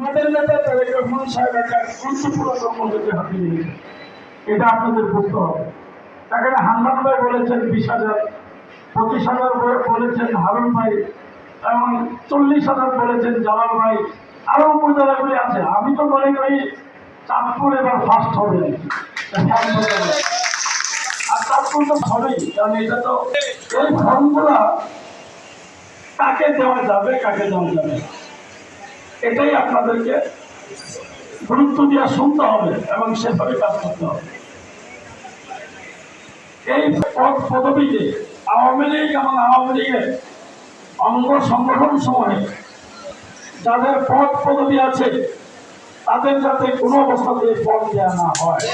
আমাদের নেতা তারেক রহমান সাহেব একটা গুরুত্বপূর্ণ কর্মসূচি হাতে নিয়েছে এটা আপনাদের বুঝতে হবে। এখানে হান্নান ভাই বলেছেন বিশ হাজার, পঁচিশ হাজার বলেছেন হারুন ভাই, এবং চল্লিশ হাজার বলেছেন জালাল ভাই। আরও উপজেলাগুলি আছে। আমি তো মনে করি চাঁদপুর এবার ফার্স্ট হবে। আর চাঁদপুর তো হবেই, কারণ এটা তো এই ফর্মগুলা কাকে দেওয়া যাবে, কাকে দেওয়া যাবে। এটাই আপনাদেরকে গুরুত্ব দিয়ে শুনতে হবে এবং সেভাবে কাজ করতে হবে। এই পদ পদবীতে আওয়ামী লীগ এবং আওয়ামী লীগের অঙ্গ সংগঠন সময়ে যাদের পদ পদবী আছে, তাদের যাতে কোনো অবস্থাতে পদ দেওয়া না হয়।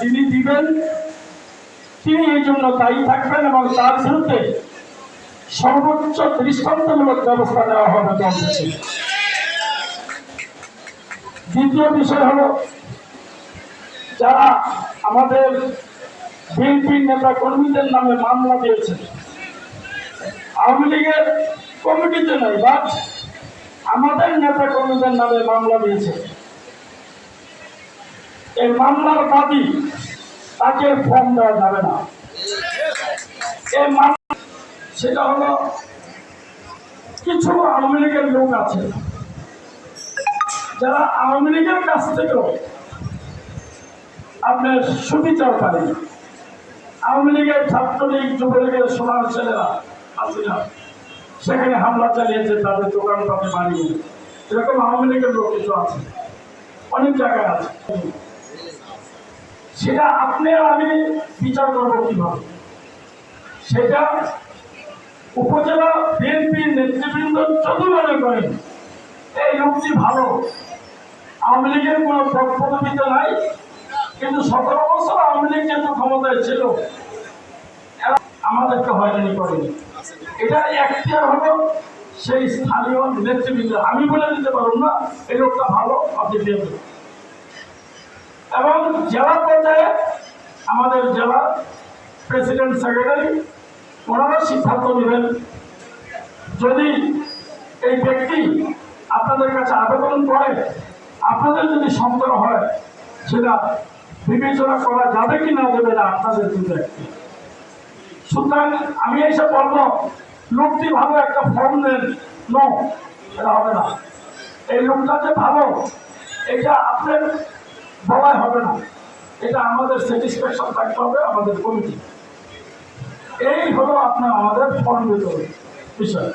যিনি দিবেন, তিনি এই জন্য দায়ী থাকবেন এবং তার বিরুদ্ধে সর্বোচ্চ দৃষ্টান্তমূলক ব্যবস্থা নেওয়া হবে দল দ্বিতীয় বিষয় হলো, যারা আমাদের বিএনপি নেতা কর্মীদের নামে মামলা দিয়েছে, আওয়ামী লীগের কমিটিতে নয় বা আমাদের নেতা কর্মীদের নামে মামলা দিয়েছে। এই মামলার বাদী তাকে ফর্ম দেওয়া যাবে না। এই মামলা সেটা হলো, কিছু আওয়ামী লীগের লোক আছে। যারা আওয়ামী লীগের কাছ থেকেও আপনার সুবিচার পারে আওয়ামী লীগের ছাত্রলীগ, যুবলীগের সোনার ছেলেরা আছে না? সেখানে হামলা চালিয়েছে, তাদের দোকান পাতে এরকম আওয়ামী লীগের লোক কিছু আছে? অনেক জায়গায় আছে। সেটা আপনি আমি বিচার করব কীভাবে? সেটা উপজেলা বিএনপির নেতৃবৃন্দ যদি মনে করেন, এই লোকটি ভালো। আওয়ামী লীগের কোনো পদ পদবিতে নাই। কিন্তু সতেরো বছর আওয়ামী লীগ যেহেতু ক্ষমতায় ছিল আমাদেরকে হয়রানি করেনি। এটা এখতিয়ার হলো সেই স্থানীয় নেতৃবৃন্দ। আমি বলে দিতে পারব না, এই লোকটা ভালো, আপনি দিয়ে এবং জেলা পর্যায়ে আমাদের জেলা প্রেসিডেন্ট সেক্রেটারি সিদ্ধান্ত নেবেন যদি এই ব্যক্তি আপনাদের কাছে আবেদন করে, আপনাদের যদি সন্দেহ হয়, সেটা বিবেচনা করা যাবে কি না যাবে না আপনাদের কিন্তু একটি সুতরাং আমি এসে বলব, লোকটি ভালো একটা ফর্ম দেন নো এটা হবে না। এই লোকটা যে ভালো, এটা আপনার বলাই হবে না। এটা আমাদের স্যাটিসফ্যাকশন থাকতে হবে, আমাদের কমিটি এই হলো আপনার আমাদের ফর্ম বিষয়।